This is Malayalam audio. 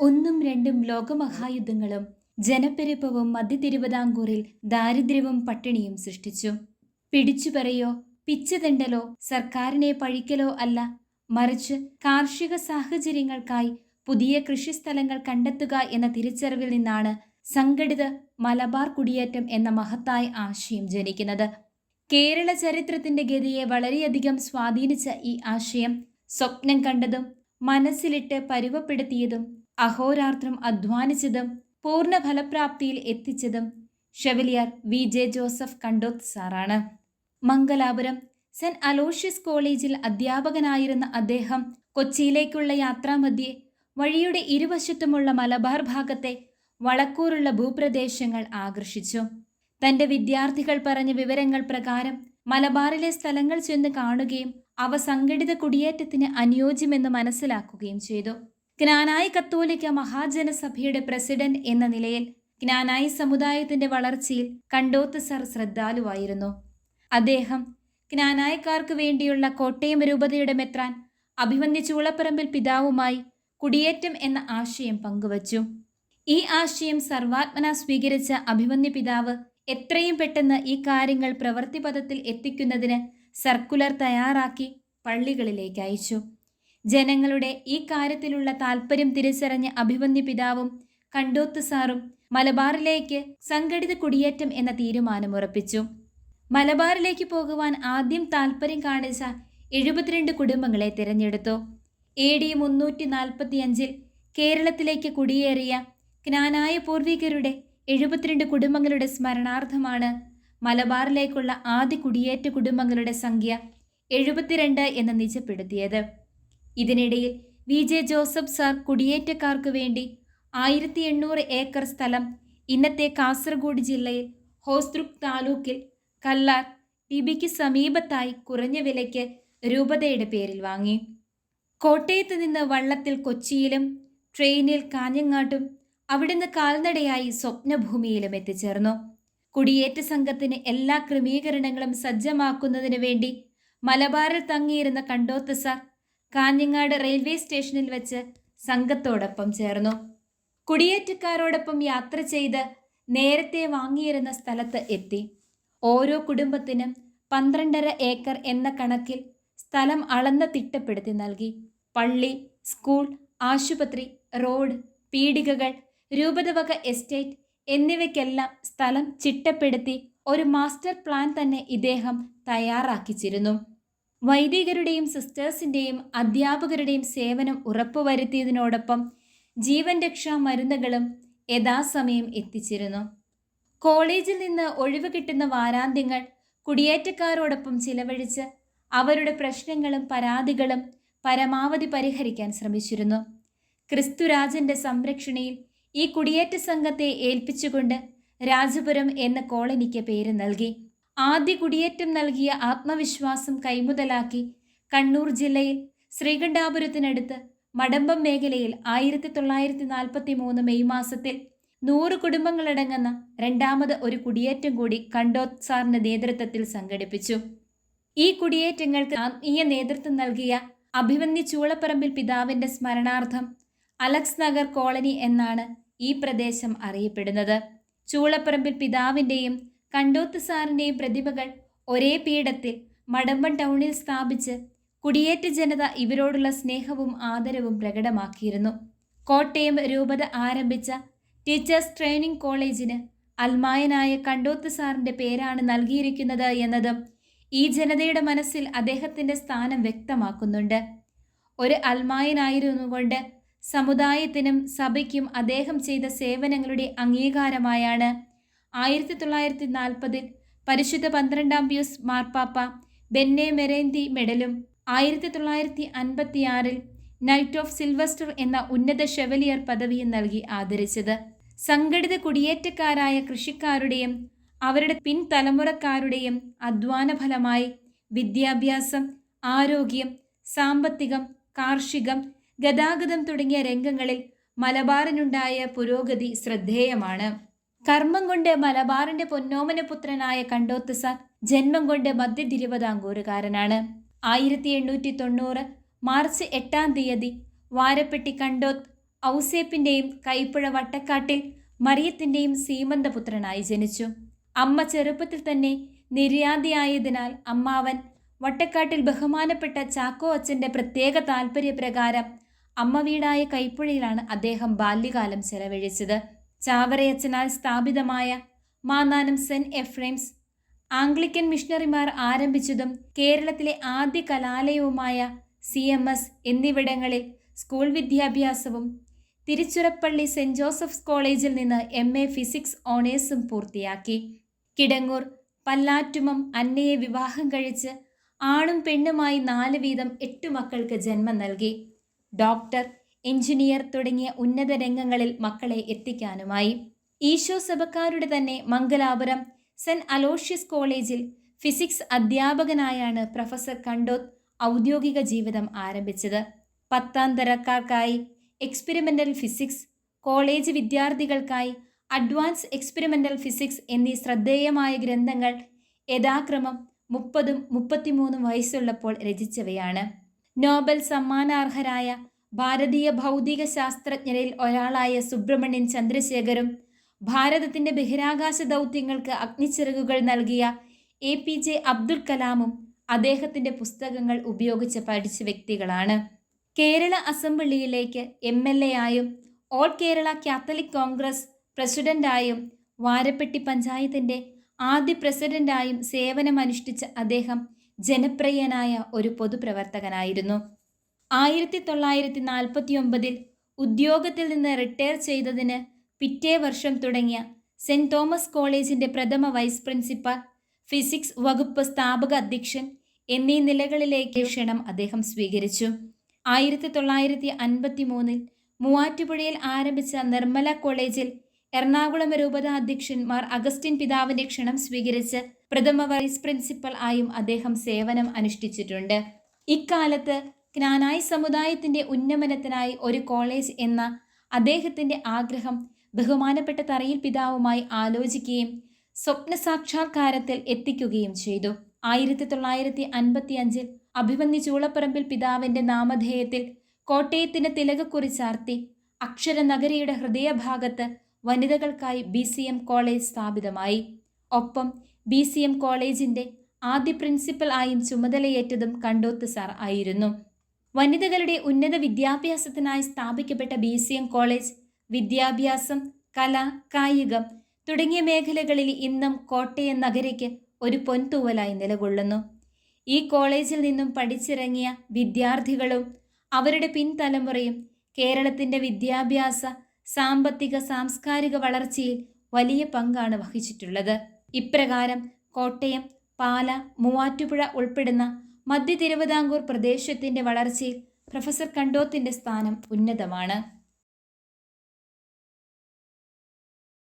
ഒന്നും രണ്ടും ലോകമഹായുദ്ധങ്ങളും ജനപ്പെരുപ്പവും മധ്യ തിരുവിതാംകൂറിൽ ദാരിദ്ര്യവും പട്ടിണിയും സൃഷ്ടിച്ചു. പിടിച്ചുപറയോ പിച്ചുതെണ്ടലോ സർക്കാരിനെ പഴിക്കലോ അല്ല. മറിച്ച് കാർഷിക സാഹചര്യങ്ങൾക്കായി പുതിയ കൃഷിസ്ഥലങ്ങൾ കണ്ടെത്തുക എന്ന തിരിച്ചറിവിൽ നിന്നാണ് സംഘടിത മലബാർ കുടിയേറ്റം എന്ന മഹത്തായ ആശയം ജനിക്കുന്നത്. കേരള ചരിത്രത്തിന്റെ ഗതിയെ വളരെയധികം സ്വാധീനിച്ച ഈ ആശയം സ്വപ്നം കണ്ടതും മനസ്സിലിട്ട് പരുവപ്പെടുത്തിയതും അഹോരാത്രം അധ്വാനിച്ചതും പൂർണ ഫലപ്രാപ്തിയിൽ എത്തിച്ചതും chevalier V J Joseph Kandoth സാറാണ്. മംഗലാപുരം സെന്റ് അലോഷ്യസ് കോളേജിൽ അധ്യാപകനായിരുന്ന അദ്ദേഹം കൊച്ചിയിലേക്കുള്ള യാത്രാമധ്യേ വഴിയുടെ ഇരുവശത്തുമുള്ള മലബാർ ഭാഗത്തെ വളക്കൂറുള്ള ഭൂപ്രദേശങ്ങൾ ആകർഷിച്ചു. തന്റെ വിദ്യാർത്ഥികൾ പറഞ്ഞ വിവരങ്ങൾ പ്രകാരം മലബാറിലെ സ്ഥലങ്ങൾ ചെന്ന് കാണുകയും അവ സംഘടിത കുടിയേറ്റത്തിന് അനുയോജ്യമെന്ന് മനസ്സിലാക്കുകയും ചെയ്തു. ജ്ഞാനായി കത്തോലിക്ക മഹാജനസഭയുടെ പ്രസിഡന്റ് എന്ന നിലയിൽ ജ്ഞാനായി സമുദായത്തിന്റെ വളർച്ചയിൽ കണ്ടോത്ത് സർ ശ്രദ്ധാലുവായിരുന്നു. അദ്ദേഹം ജ്ഞാനായക്കാർക്ക് വേണ്ടിയുള്ള കോട്ടയം രൂപതയുടെ മെത്രാൻ അഭിമന്യ ചൂളപ്പറമ്പിൽ പിതാവുമായി കുടിയേറ്റം എന്ന ആശയം പങ്കുവച്ചു. ഈ ആശയം സർവാത്മന സ്വീകരിച്ച അഭിമന്യ പിതാവ് എത്രയും പെട്ടെന്ന് ഈ കാര്യങ്ങൾ പ്രവൃത്തിപഥത്തിൽ എത്തിക്കുന്നതിന് സർക്കുലർ തയ്യാറാക്കി പള്ളികളിലേക്ക് അയച്ചു. ജനങ്ങളുടെ ഈ കാര്യത്തിലുള്ള താല്പര്യം തിരിച്ചറിഞ്ഞ അഭിമന്യ പിതാവും കണ്ടോത്ത് സാറും മലബാറിലേക്ക് സംഘടിത കുടിയേറ്റം എന്ന തീരുമാനം ഉറപ്പിച്ചു. മലബാറിലേക്ക് പോകുവാൻ ആദ്യം താല്പര്യം കാണിച്ച എഴുപത്തിരണ്ട് കുടുംബങ്ങളെ തിരഞ്ഞെടുത്തു. എ ഡി മുന്നൂറ്റി നാൽപ്പത്തിയഞ്ചിൽ കേരളത്തിലേക്ക് കുടിയേറിയ ജ്ഞാനായ പൂർവികരുടെ എഴുപത്തിരണ്ട് കുടുംബങ്ങളുടെ സ്മരണാർത്ഥമാണ് മലബാറിലേക്കുള്ള ആദ്യ കുടിയേറ്റ കുടുംബങ്ങളുടെ സംഖ്യ എഴുപത്തിരണ്ട് എന്ന് നിജപ്പെടുത്തിയത്. ഇതിനിടയിൽ വി ജെ ജോസഫ് സാർ കുടിയേറ്റക്കാർക്ക് വേണ്ടി ആയിരത്തി എണ്ണൂറ് ഏക്കർ സ്ഥലം ഇന്നത്തെ കാസർഗോഡ് ജില്ലയിൽ ഹോസ്ദ്രുക് താലൂക്കിൽ കല്ലാർ ടിബിക്ക് സമീപത്തായി കുറഞ്ഞ വിലയ്ക്ക് രൂപതയുടെ പേരിൽ വാങ്ങി. കോട്ടയത്ത് നിന്ന് വള്ളത്തിൽ കൊച്ചിയിലും ട്രെയിനിൽ കാഞ്ഞങ്ങാട്ടും അവിടുന്ന് കാൽനടയായി സ്വപ്നഭൂമിയിലും എത്തിച്ചേർന്നു. കുടിയേറ്റ സംഘത്തിന് എല്ലാ ക്രമീകരണങ്ങളും സജ്ജമാക്കുന്നതിന് വേണ്ടി മലബാറിൽ തങ്ങിയിരുന്ന കണ്ടോത്ത് സാർ കാഞ്ഞങ്ങാട് റെയിൽവേ സ്റ്റേഷനിൽ വെച്ച് സംഘത്തോടൊപ്പം ചേർന്നു. കുടിയേറ്റക്കാരോടൊപ്പം യാത്ര ചെയ്ത് നേരത്തെ വാങ്ങിയിരുന്ന സ്ഥലത്ത് എത്തി. ഓരോ കുടുംബത്തിനും പന്ത്രണ്ടര ഏക്കർ എന്ന കണക്കിൽ സ്ഥലം അളന്ന് തിട്ടപ്പെടുത്തി നൽകി. പള്ളി സ്കൂൾ ആശുപത്രി റോഡ് പീടികകൾ രൂപതവക എസ്റ്റേറ്റ് എന്നിവയ്ക്കെല്ലാം സ്ഥലം ചിട്ടപ്പെടുത്തി ഒരു മാസ്റ്റർ പ്ലാൻ തന്നെ ഇദ്ദേഹം തയ്യാറാക്കിച്ചിരുന്നു. വൈദികരുടെയും സിസ്റ്റേഴ്സിന്റെയും അധ്യാപകരുടെയും സേവനം ഉറപ്പുവരുത്തിയതിനോടൊപ്പം ജീവൻ രക്ഷാ മരുന്നുകളും യഥാസമയം എത്തിച്ചിരുന്നു. കോളേജിൽ നിന്ന് ഒഴിവ് കിട്ടുന്ന വാരാന്ത്യങ്ങൾ കുടിയേറ്റക്കാരോടൊപ്പം ചിലവഴിച്ച് അവരുടെ പ്രശ്നങ്ങളും പരാതികളും പരമാവധി പരിഹരിക്കാൻ ശ്രമിച്ചിരുന്നു. ക്രിസ്തുരാജന്റെ സംരക്ഷണയിൽ ഈ കുടിയേറ്റ സംഘത്തെ ഏൽപ്പിച്ചുകൊണ്ട് രാജപുരം എന്ന കോളനിക്ക് പേര് നൽകി. ആദ്യ കുടിയേറ്റം നൽകിയ ആത്മവിശ്വാസം കൈമുതലാക്കി കണ്ണൂർ ജില്ലയിൽ ശ്രീകണ്ഠാപുരത്തിനടുത്ത് മടമ്പം മേഖലയിൽ ആയിരത്തി തൊള്ളായിരത്തി നാൽപ്പത്തി മൂന്ന് മെയ് മാസത്തിൽ നൂറ് കുടുംബങ്ങളടങ്ങുന്ന രണ്ടാമത് ഒരു കുടിയേറ്റം കൂടി കണ്ടോത് സാറിന്റെ നേതൃത്വത്തിൽ സംഘടിപ്പിച്ചു. ഈ കുടിയേറ്റങ്ങൾക്ക് ആത്മീയ നേതൃത്വം നൽകിയ അഭിമന്യ ചൂളപ്പറമ്പിൽ പിതാവിന്റെ സ്മരണാർത്ഥം അലക്സ് നഗർ കോളനി എന്നാണ് ഈ പ്രദേശം അറിയപ്പെടുന്നത്. ചൂളപ്പറമ്പിൽ പിതാവിന്റെയും കണ്ടോത്ത് സാറിന്റെയും പ്രതിമകൾ ഒരേ പീഠത്തിൽ മടമ്പൻ ടൗണിൽ സ്ഥാപിച്ച് കുടിയേറ്റ ജനത ഇവരോടുള്ള സ്നേഹവും ആദരവും പ്രകടമാക്കിയിരുന്നു. കോട്ടയം രൂപത ആരംഭിച്ച ടീച്ചേഴ്സ് ട്രെയിനിംഗ് കോളേജിന് അൽമായനായ കണ്ടോത്ത് സാറിന്റെ പേരാണ് നൽകിയിരിക്കുന്നത് എന്നതും ഈ ജനതയുടെ മനസ്സിൽ അദ്ദേഹത്തിന്റെ സ്ഥാനം വ്യക്തമാക്കുന്നുണ്ട്. ഒരു അൽമായനായിരുന്നുകൊണ്ട് സമുദായത്തിനും സഭയ്ക്കും അദ്ദേഹം ചെയ്ത സേവനങ്ങളുടെ അംഗീകാരമായാണ് ആയിരത്തി തൊള്ളായിരത്തി നാൽപ്പതിൽ പരിശുദ്ധ പന്ത്രണ്ടാം പ്യൂസ് മാർപ്പാപ്പ ബെന്നെ മെരേന്തി മെഡലും ആയിരത്തി തൊള്ളായിരത്തി അൻപത്തിയാറിൽ നൈറ്റ് ഓഫ് സിൽവസ്റ്റർ എന്ന ഉന്നത ഷെവലിയർ പദവിയും നൽകി ആദരിച്ചത്. സംഘടിത കുടിയേറ്റക്കാരായ കൃഷിക്കാരുടെയും അവരുടെ പിൻതലമുറക്കാരുടെയും അധ്വാന ഫലമായി വിദ്യാഭ്യാസം ആരോഗ്യം സാമ്പത്തികം കാർഷികം ഗതാഗതം തുടങ്ങിയ രംഗങ്ങളിൽ മലബാറിനുണ്ടായ പുരോഗതി ശ്രദ്ധേയമാണ്. കർമ്മം കൊണ്ട് മലബാറിന്റെ പൊന്നോമന പുത്രനായ കണ്ടോത്ത് സാർ ജന്മം കൊണ്ട് മധ്യ തിരുവിതാംകൂറുകാരനാണ് ആയിരത്തി എണ്ണൂറ്റി തൊണ്ണൂറ് മാർച്ച് എട്ടാം തീയതി വാരപ്പെട്ടി കണ്ടോത്ത് ഔസേപ്പിന്റെയും കൈപ്പുഴ വട്ടക്കാട്ടിൽ മറിയത്തിന്റെയും സീമന്തപുത്രനായി ജനിച്ചു. അമ്മ ചെറുപ്പത്തിൽ തന്നെ നിര്യാതിയായതിനാൽ അമ്മാവൻ വട്ടക്കാട്ടിൽ ബഹുമാനപ്പെട്ട ചാക്കോ അച്ഛന്റെ പ്രത്യേക താൽപ്പര്യപ്രകാരം അമ്മ വീടായ കൈപ്പുഴയിലാണ് അദ്ദേഹം ബാല്യകാലം ചെലവഴിച്ചത്. ചാവറയച്ചനാൽ സ്ഥാപിതമായ മാന്നാനം സെന്റ് എഫ്രൈംസ് ആംഗ്ലിക്കൻ മിഷണറിമാർ ആരംഭിച്ചതും കേരളത്തിലെ ആദ്യ കലാലയവുമായ സി എം എസ് എന്നിവിടങ്ങളിൽ സ്കൂൾ വിദ്യാഭ്യാസവും തിരുച്ചുറപ്പള്ളി സെന്റ് ജോസഫ്സ് കോളേജിൽ നിന്ന് എം എ ഫിസിക്സ് ഓണേഴ്സും പൂർത്തിയാക്കി. കിടങ്ങൂർ പല്ലാറ്റുമം അന്നയെ വിവാഹം കഴിച്ച് ആണും പെണ്ണുമായി നാല് വീതം എട്ട് മക്കൾക്ക് ജന്മം നൽകി. ഡോക്ടർ എഞ്ചിനീയർ തുടങ്ങിയ ഉന്നത രംഗങ്ങളിൽ മക്കളെ എത്തിക്കാനുമായി. ഈശോ സഭക്കാരുടെ തന്നെ മംഗലാപുരം സെന്റ് അലോഷ്യസ് കോളേജിൽ ഫിസിക്സ് അധ്യാപകനായാണ് പ്രൊഫസർ കണ്ടോത് ഔദ്യോഗിക ജീവിതം ആരംഭിച്ചത്. പത്താം തരക്കാർക്കായി എക്സ്പെരിമെന്റൽ ഫിസിക്സ് കോളേജ് വിദ്യാർത്ഥികൾക്കായി അഡ്വാൻസ് എക്സ്പെരിമെന്റൽ ഫിസിക്സ് എന്നീ ശ്രദ്ധേയമായ ഗ്രന്ഥങ്ങൾ യഥാക്രമം മുപ്പതും മുപ്പത്തിമൂന്നും വയസ്സുള്ളപ്പോൾ രചിച്ചവയാണ്. നോബൽ സമ്മാനാർഹരായ ഭാരതീയ ഭൗതിക ശാസ്ത്രജ്ഞരിൽ ഒരാളായ സുബ്രഹ്മണ്യൻ ചന്ദ്രശേഖരും ഭാരതത്തിന്റെ ബഹിരാകാശ ദൗത്യങ്ങൾക്ക് അഗ്നിച്ചിറകുകൾ നൽകിയ എ പി ജെ അബ്ദുൽ കലാമും അദ്ദേഹത്തിന്റെ പുസ്തകങ്ങൾ ഉപയോഗിച്ച് പഠിച്ച വ്യക്തികളാണ്. കേരള അസംബ്ലിയിലേക്ക് എം എൽ എ ആയും ഓൾ കേരള കാത്തലിക് കോൺഗ്രസ് പ്രസിഡന്റായും വാരപ്പെട്ടി പഞ്ചായത്തിന്റെ ആദ്യ പ്രസിഡന്റായും സേവനമനുഷ്ഠിച്ച അദ്ദേഹം ജനപ്രിയനായ ഒരു പൊതുപ്രവർത്തകനായിരുന്നു. ആയിരത്തി തൊള്ളായിരത്തി നാൽപ്പത്തി ഒമ്പതിൽ ഉദ്യോഗത്തിൽ നിന്ന് റിട്ടയർ ചെയ്തതിന് പിറ്റേ വർഷം തുടങ്ങിയ സെന്റ് തോമസ് കോളേജിന്റെ പ്രഥമ വൈസ് പ്രിൻസിപ്പൽ ഫിസിക്സ് വകുപ്പ് സ്ഥാപക അധ്യക്ഷൻ എന്നീ നിലകളിലേക്ക് ക്ഷണം അദ്ദേഹം സ്വീകരിച്ചു. ആയിരത്തി തൊള്ളായിരത്തി അൻപത്തി മൂന്നിൽ മൂവാറ്റുപുഴയിൽ ആരംഭിച്ച നിർമ്മല കോളേജിൽ എറണാകുളം രൂപത അധ്യക്ഷൻ മാർ അഗസ്റ്റിൻ പിതാവിന്റെ ക്ഷണം സ്വീകരിച്ച് പ്രഥമ വൈസ് പ്രിൻസിപ്പൽ ആയും അദ്ദേഹം സേവനം അനുഷ്ഠിച്ചിട്ടുണ്ട്. ഇക്കാലത്ത് ജ്ഞാനായി സമുദായത്തിന്റെ ഉന്നമനത്തിനായി ഒരു കോളേജ് എന്ന അദ്ദേഹത്തിന്റെ ആഗ്രഹം ബഹുമാനപ്പെട്ട തറയിൽ പിതാവുമായി ആലോചിക്കുകയും സ്വപ്ന സാക്ഷാത്കാരത്തിൽ എത്തിക്കുകയും ചെയ്തു. ആയിരത്തി തൊള്ളായിരത്തി അൻപത്തി അഞ്ചിൽ അഭിമന്യു ചൂളപ്പറമ്പിൽ പിതാവിന്റെ നാമധേയത്തിൽ കോട്ടയത്തിന് തിലകക്കുറിച്ചാർത്തി അക്ഷര അക്ഷരനഗരിയുടെ ഹൃദയഭാഗത്ത് വനിതകൾക്കായി ബി സി എം കോളേജ് സ്ഥാപിതമായി. ഒപ്പം ബി സി എം കോളേജിന്റെ ആദ്യ പ്രിൻസിപ്പൽ ആയും ചുമതലയേറ്റതും കണ്ടോത്ത് സാർ ആയിരുന്നു. വനിതകളുടെ ഉന്നത വിദ്യാഭ്യാസത്തിനായി സ്ഥാപിക്കപ്പെട്ട ബി സി എം കോളേജ് വിദ്യാഭ്യാസം കല കായികം തുടങ്ങിയ മേഖലകളിൽ ഇന്നും കോട്ടയം നഗരയ്ക്ക് ഒരു പൊൻതൂവലായി നിലകൊള്ളുന്നു. ഈ കോളേജിൽ നിന്നും പഠിച്ചിറങ്ങിയ വിദ്യാർത്ഥികളും അവരുടെ പിൻതലമുറയും കേരളത്തിന്റെ വിദ്യാഭ്യാസ സാമ്പത്തിക സാംസ്കാരിക വളർച്ചയിൽ വലിയ പങ്കാണ് വഹിച്ചിട്ടുള്ളത്. ഇപ്രകാരം കോട്ടയം പാല മൂവാറ്റുപുഴ ഉൾപ്പെടുന്ന മധ്യ തിരുവിതാംകൂർ പ്രദേശത്തിന്റെ വളർച്ചയിൽ പ്രൊഫസർ കണ്ടോത്തിന്റെ സ്ഥാനം ഉന്നതമാണ്.